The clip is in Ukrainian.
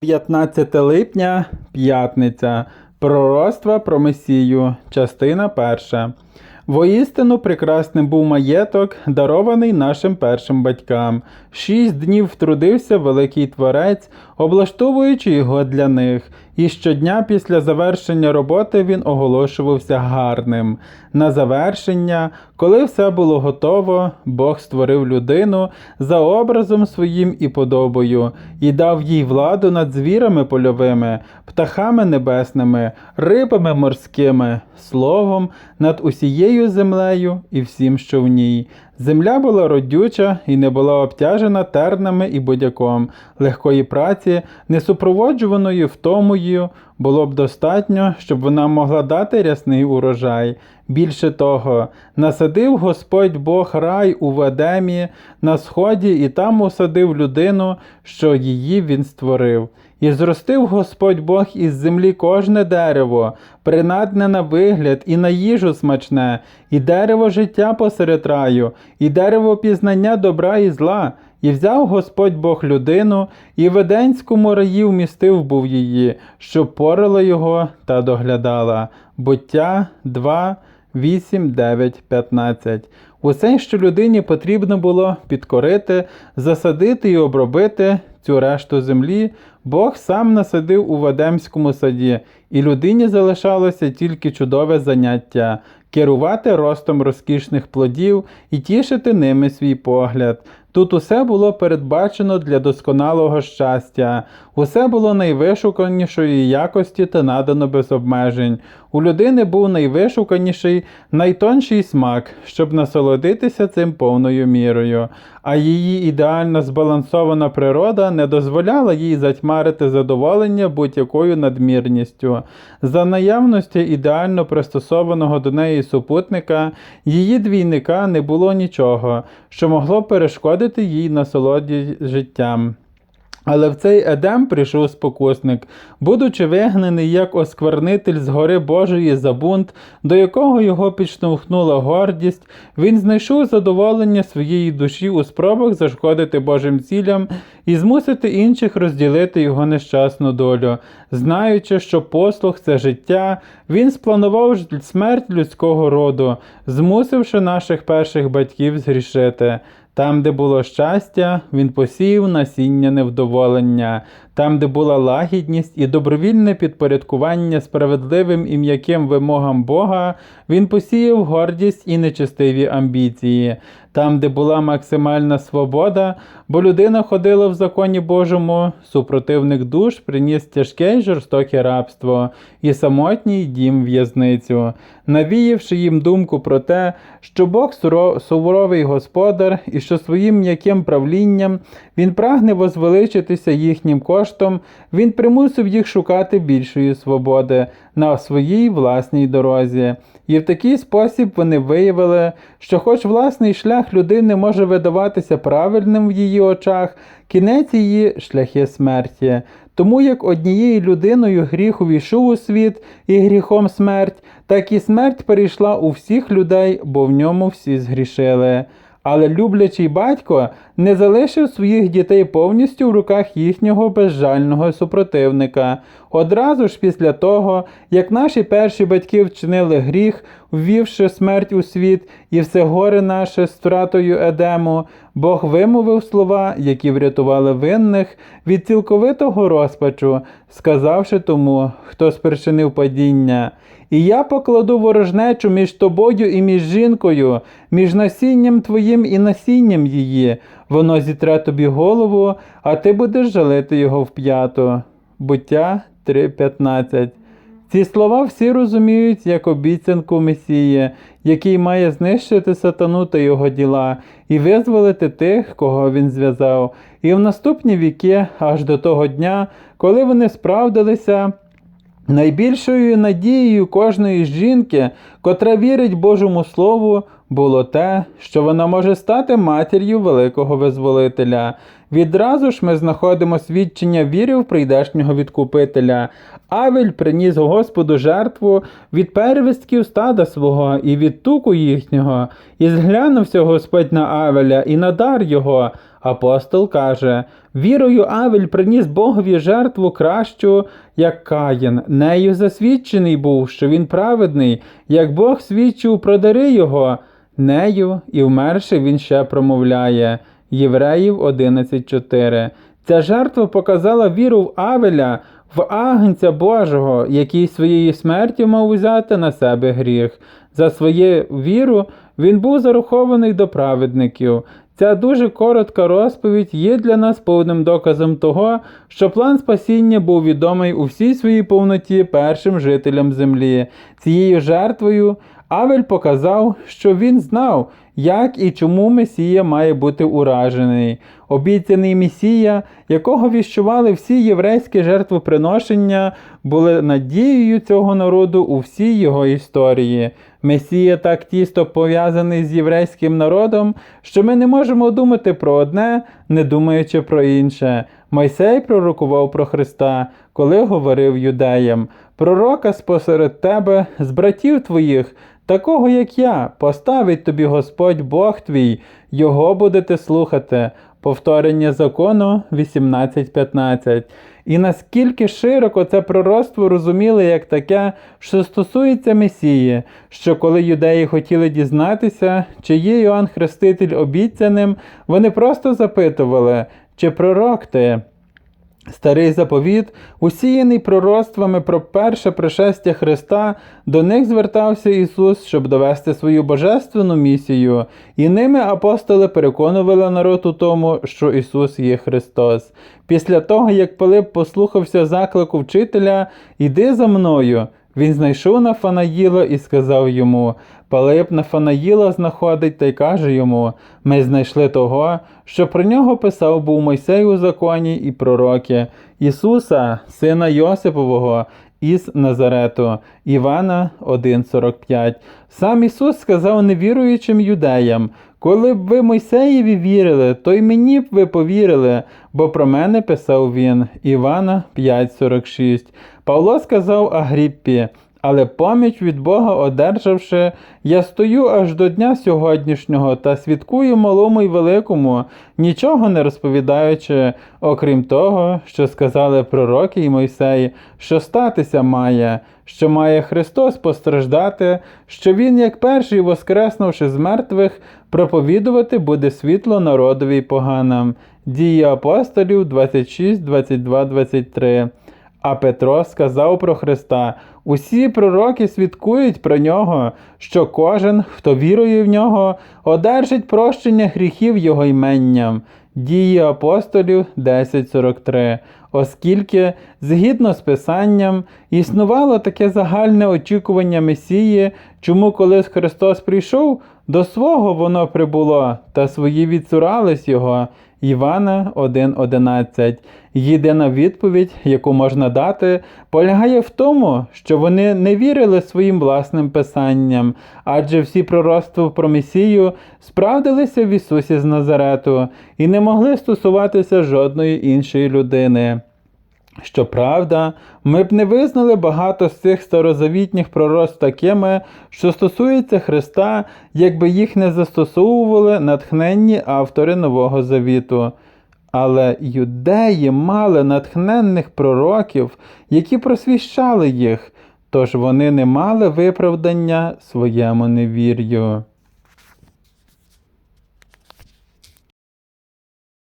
15 липня, п'ятниця. Пророцтва про Месію, частина перша. Воістину прекрасним був маєток, дарований нашим першим батькам. Шість днів втрудився великий творець, облаштовуючи його для них, і щодня після завершення роботи він оголошувався гарним. На завершення, коли все було готово, Бог створив людину за образом своїм і подобою, і дав їй владу над звірами польовими, птахами небесними, рибами морськими, словом, над усією землею і всім, що в ній. Земля була родюча і не була обтяжена тернами і будяком. Легкої праці, не супроводжуваною втомою, було б достатньо, щоб вона могла дати рясний урожай. Більше того, насадив Господь Бог рай у Ведемі на сході і там усадив людину, що її він створив. І зростив Господь Бог із землі кожне дерево, принадне на вигляд і на їжу смачне, і дерево життя посеред раю, і дерево пізнання добра і зла. І взяв Господь Бог людину, і в Еденському раї вмістив був її, щоб порала його та доглядала. Буття 2, 8, 9, 15. Усе, що людині потрібно було підкорити, засадити і обробити цю решту землі, Бог сам насадив у Вадемському саді, і людині залишалося тільки чудове заняття керувати ростом розкішних плодів і тішити ними свій погляд. Тут усе було передбачено для досконалого щастя, усе було найвишуканішої якості та надано без обмежень. У людини був найвишуканіший, найтонший смак, щоб насолодитися цим повною мірою, а її ідеально збалансована природа не дозволяла їй затьмарити задоволення будь-якою надмірністю. За наявності ідеально пристосованого до неї супутника, її двійника не було нічого, що могло перешкодити їй насолоді життям. Але в цей Едем прийшов спокусник, будучи вигнаний як осквернитель з гори Божої за бунт, до якого його підштовхнула гордість, він знайшов задоволення своєї душі у спробах зашкодити Божим цілям і змусити інших розділити його нещасну долю. Знаючи, що послуг це життя, він спланував смерть людського роду, змусивши наших перших батьків згрішити. Там, де було щастя, він посів насіння невдоволення, там, де була лагідність і добровільне підпорядкування справедливим і м'яким вимогам Бога, він посіяв гордість і нечестиві амбіції. Там, де була максимальна свобода, бо людина ходила в законі Божому, супротивник душ приніс тяжке й жорстоке рабство і самотній дім в'язницю, навіявши їм думку про те, що Бог суворовий господар і що своїм м'яким правлінням він прагне возвеличитися їхнім коштом, він примусив їх шукати більшої свободи на своїй власній дорозі. І в такий спосіб вони виявили, що, хоч власний шлях людини може видаватися правильним в її очах, кінець її шляхи смерті. Тому як однією людиною гріх увійшов у світ і гріхом смерть, так і смерть перейшла у всіх людей, бо в ньому всі згрішили. Але люблячий батько не залишив своїх дітей повністю в руках їхнього безжального супротивника. Одразу ж після того, як наші перші батьки вчинили гріх, ввівши смерть у світ і все горе наше з втратою Едему, Бог вимовив слова, які врятували винних від цілковитого розпачу, сказавши тому, хто спричинив падіння. І я покладу ворожнечу між тобою і між жінкою, між насінням твоїм і насінням її. Воно зітре тобі голову, а ти будеш жалити його в п'яту. Буття 3.15 ці слова всі розуміють як обіцянку Месії, який має знищити сатану та його діла і визволити тих, кого він зв'язав. І в наступні віки, аж до того дня, коли вони справдилися. Найбільшою надією кожної жінки, котра вірить Божому Слову, було те, що вона може стати матір'ю великого визволителя. Відразу ж ми знаходимо свідчення віри в прийдешнього відкупителя. Авель приніс Господу жертву від первістків стада свого і від туку їхнього, і зглянувся Господь на Авеля і на дар його, Апостол каже: Вірою Авель приніс Богові жертву кращу, як Каїн. Нею засвідчений був, що він праведний, як Бог свідчив про дари його. Нею і вмерши він ще промовляє. Євреїв 11.4. Ця жертва показала віру в Авеля, в агнця Божого, який своєю смертю мав узяти на себе гріх. За свою віру він був зарахований до праведників. Ця дуже коротка розповідь є для нас повним доказом того, що план спасіння був відомий у всій своїй повноті першим жителям землі. Цією жертвою Авель показав, що він знав, як і чому Месія має бути уражений. Обіцяний Месія, якого віщували всі єврейські жертвоприношення, були надією цього народу у всій його історії. Месія так тісто пов'язаний з єврейським народом, що ми не можемо думати про одне, не думаючи про інше. Мойсей пророкував про Христа, коли говорив юдеям: Пророка спосеред тебе, з братів твоїх, такого як я, поставить тобі Господь Бог твій, його будете слухати. Повторення закону 18.15. І наскільки широко це пророцтво розуміли як таке, що стосується Месії, що коли юдеї хотіли дізнатися, чи є Йоанн Хреститель обіцяним, вони просто запитували, чи пророк ти. Старий заповіт, усіяний пророцтвами про перше пришестя Христа, до них звертався Ісус, щоб довести свою божественну місію, і ними апостоли переконували народ у тому, що Ісус є Христос. Після того, як Пилип послухався заклику вчителя, іди за мною. Він знайшов Нафанаїла і сказав йому: Пилип Нафанаїла знаходить та й каже йому: Ми знайшли того, що про нього писав був Мойсей у законі і пророки, Ісуса, сина Йосипового, із Назарету, Івана 1,45. Сам Ісус сказав невіруючим юдеям: коли б ви Мойсеєві вірили, то й мені б ви повірили, бо про мене писав він. Івана 5,46. Павло сказав Агріппі, але поміч від Бога одержавши, я стою аж до дня сьогоднішнього та свідкую малому й великому, нічого не розповідаючи, окрім того, що сказали пророки й Мойсей, що статися має, що має Христос постраждати, що Він, як перший, воскреснувши з мертвих, проповідувати буде світло народові поганам. Дії апостолів 26, 22, 23. А Петро сказав про Христа: усі пророки свідкують про нього, що кожен, хто вірує в нього, одержить прощення гріхів Його іменням. Дії апостолів 10.43. Оскільки, згідно з Писанням, існувало таке загальне очікування Месії, чому коли Христос прийшов, до свого воно прибуло, та свої відцурались Його. Івана 1.11. Єдина відповідь, яку можна дати, полягає в тому, що вони не вірили своїм власним писанням, адже всі пророцтва про Месію справдилися в Ісусі з Назарету і не могли стосуватися жодної іншої людини. Щоправда, ми б не визнали багато з цих старозавітніх пророцтв такими, що стосуються Христа, якби їх не застосовували натхненні автори Нового Завіту. Але юдеї мали натхненних пророків, які просвіщали їх, тож вони не мали виправдання своєму невір'ю.